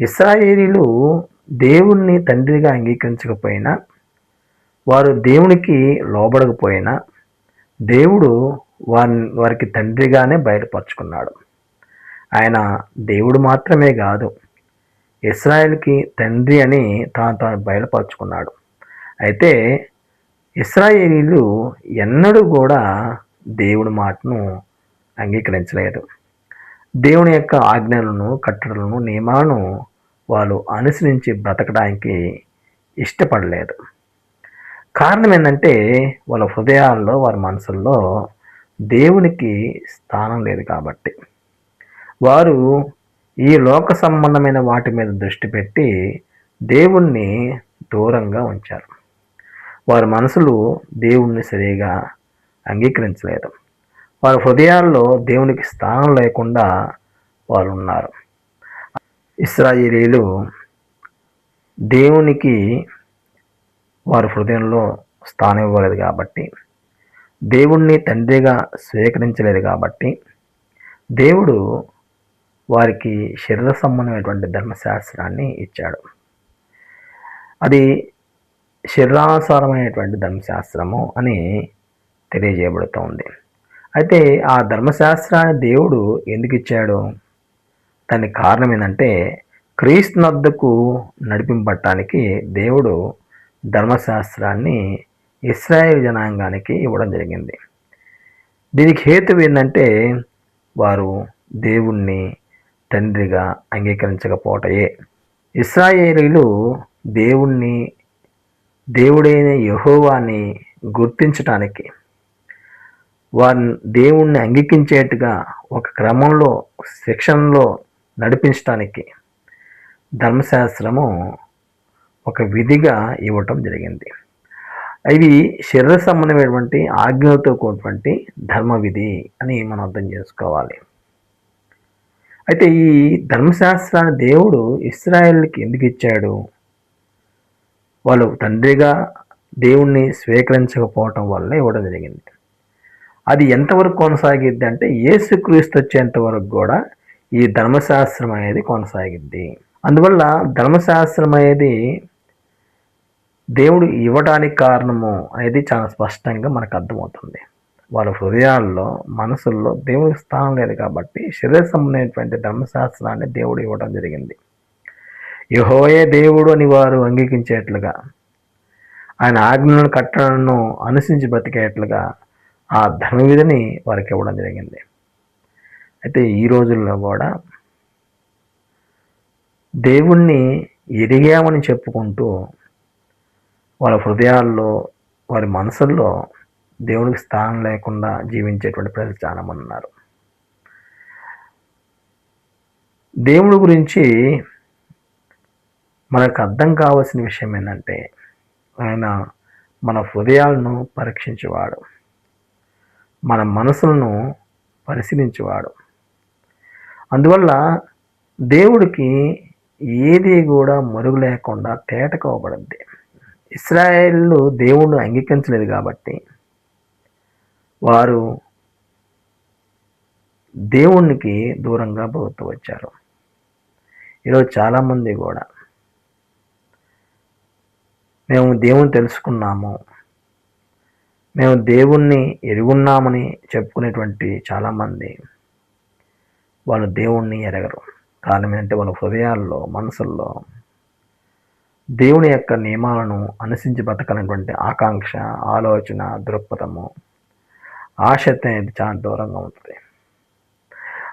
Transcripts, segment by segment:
ఇస్రాయేలీలు దేవుణ్ణి తండ్రిగా అంగీకరించకపోయినా వారు దేవునికి లోబడకపోయినా దేవుడు వారి వారికి తండ్రిగానే బయటపరుచుకున్నాడు ఆయన దేవుడు మాత్రమే కాదు ఇస్రాయేల్కి తండ్రి అని తాను తాను బయలుపరుచుకున్నాడు. అయితే ఇస్రాయేలీలు ఎన్నడూ కూడా దేవుడి మాటను అంగీకరించలేదు. దేవుని యొక్క ఆజ్ఞలను కట్టడలను నియమాలను వాళ్ళు అనుసరించి బ్రతకడానికి ఇష్టపడలేదు. కారణం ఏంటంటే వాళ్ళ హృదయాల్లో వారి మనసుల్లో దేవునికి స్థానం లేదు కాబట్టి. వారు ఈ లోక సంబంధమైన వాటి మీద దృష్టి పెట్టి దేవుణ్ణి దూరంగా ఉంచారు. వారి మనసులు దేవుణ్ణి సరిగా అంగీకరించలేదు. వారి హృదయాల్లో దేవునికి స్థానం లేకుండా వారు ఉన్నారు ఇస్రాయిలీలు దేవునికి వారి హృదయంలో స్థానం ఇవ్వలేదు కాబట్టి దేవుణ్ణి తండ్రిగా స్వీకరించలేదు కాబట్టి దేవుడు వారికి శరీర సంబంధమైనటువంటి ధర్మశాస్త్రాన్ని ఇచ్చాడు. అది శరీరానుసారమైనటువంటి ధర్మశాస్త్రము అని తెలియజేయబడుతోంది. అయితే ఆ ధర్మశాస్త్రాన్ని దేవుడు ఎందుకు ఇచ్చాడు? దానికి కారణం ఏంటంటే క్రీస్తునద్దకు నడిపింపటానికి దేవుడు ధర్మశాస్త్రాన్ని ఇస్రాయేల్ జనాంగానికి ఇవ్వడం జరిగింది. దీనికి హేతు ఏంటంటే వారు దేవుణ్ణి తండ్రిగా అంగీకరించకపోవటయే ఇస్రాయేలీలు దేవుణ్ణి దేవుడైన యహోవాని గుర్తించటానికి వారిని దేవుణ్ణి అంగీకరించేట్టుగా ఒక క్రమంలో శిక్షణలో నడిపించడానికి ధర్మశాస్త్రము ఒక విధిగా ఇవ్వటం జరిగింది. ఇది శరీర సంబంధమైనటువంటి ఆజ్ఞలతో కూడినటువంటి ధర్మ విధి అని మనం అర్థం చేసుకోవాలి. అయితే ఈ ధర్మశాస్త్రాన్ని దేవుడు ఇస్రాయల్కి ఎందుకు ఇచ్చాడు? వాళ్ళు తండ్రిగా దేవుణ్ణి స్వీకరించకపోవటం వల్ల ఇవ్వడం జరిగింది. అది ఎంతవరకు కొనసాగిద్ది అంటే ఏసుక్రీస్తు వచ్చేంత వరకు కూడా ఈ ధర్మశాస్త్రం అనేది కొనసాగిద్ది. అందువల్ల ధర్మశాస్త్రం అనేది దేవుడు ఇవ్వడానికి కారణము అనేది చాలా స్పష్టంగా మనకు అర్థమవుతుంది. వాళ్ళ హృదయాల్లో మనసుల్లో దేవుడికి స్థానం లేదు కాబట్టి శరీర సంబంధమైనటువంటి ధర్మశాస్త్రాన్ని దేవుడు ఇవ్వడం జరిగింది. యహోయే దేవుడు అని వారు అంగీకరించేట్లుగా ఆయన ఆజ్ఞలను కట్టడను అనుసరించి బ్రతికేట్లుగా ఆ ధర్మ విధిని వారికి ఇవ్వడం జరిగింది. అయితే ఈ రోజుల్లో కూడా దేవుణ్ణి ఎరిగామని చెప్పుకుంటూ వాళ్ళ హృదయాల్లో వారి మనసుల్లో దేవునికి స్థానం లేకుండా జీవించేటువంటి ప్రజలు చాలామంది ఉన్నారు. దేవుడి గురించి మనకు అర్థం కావాల్సిన విషయం ఏంటంటే ఆయన మన హృదయాలను పరీక్షించేవాడు. మన మనసులను పరిశీలించేవాడు. అందువల్ల దేవుడికి ఏది కూడా మరుగు లేకుండా తేటకోబడద్ది ఇస్రాయేళ్ళు దేవుణ్ణి అంగీకరించలేదు కాబట్టి వారు దేవునికి దూరంగా పోతూ వచ్చారు. ఈరోజు చాలామంది కూడా మేము దేవుని తెలుసుకున్నాము. మేము దేవుణ్ణి ఎరుగున్నామని చెప్పుకునేటువంటి చాలామంది వాళ్ళు దేవుణ్ణి ఎరగరు. కారణం ఏంటంటే వాళ్ళ హృదయాల్లో మనసుల్లో దేవుని యొక్క నియమాలను అనుసరించి బతకాలనేటువంటి ఆకాంక్ష ఆలోచన దృక్పథము ఆసక్తి అనేది చాలా దూరంగా ఉంటుంది.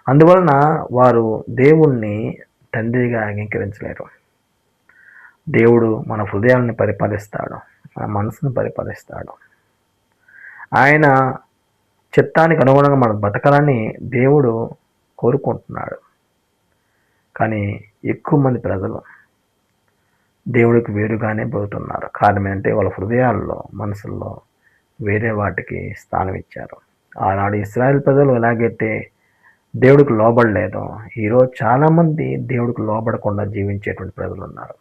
అందువలన వారు దేవుణ్ణి తండ్రిగా అంగీకరించలేరు. దేవుడు మన హృదయాన్ని పరిపాలిస్తాడు మన మనసును పరిపాలిస్తాడు. ఆయన చిత్తానికి అనుగుణంగా మనం బతకాలని దేవుడు కోరుకుంటున్నాడు. కానీ ఎక్కువ మంది ప్రజలు దేవుడికి వేరుగానే పోతున్నారు. కారణం ఏంటంటే వాళ్ళ హృదయాల్లో మనసుల్లో వేరే వాటికి స్థానం ఇచ్చారు. ఆనాడు ఇస్రాయల్ ప్రజలు ఎలాగైతే దేవుడికి లోబడలేదో ఈరోజు చాలామంది దేవుడికి లోబడకుండా జీవించేటువంటి ప్రజలు ఉన్నారు.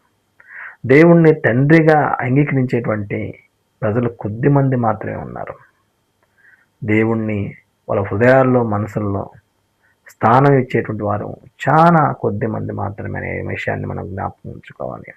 దేవుణ్ణి తండ్రిగా అంగీకరించేటువంటి ప్రజలు కొద్ది మంది మాత్రమే ఉన్నారు. దేవుణ్ణి వాళ్ళ హృదయాల్లో మనసుల్లో స్థానం ఇచ్చేటువంటి వారు చాలా కొద్ది మంది మాత్రమే అనే విషయాన్ని మనం జ్ఞాపకం ఉంచుకోవాలి.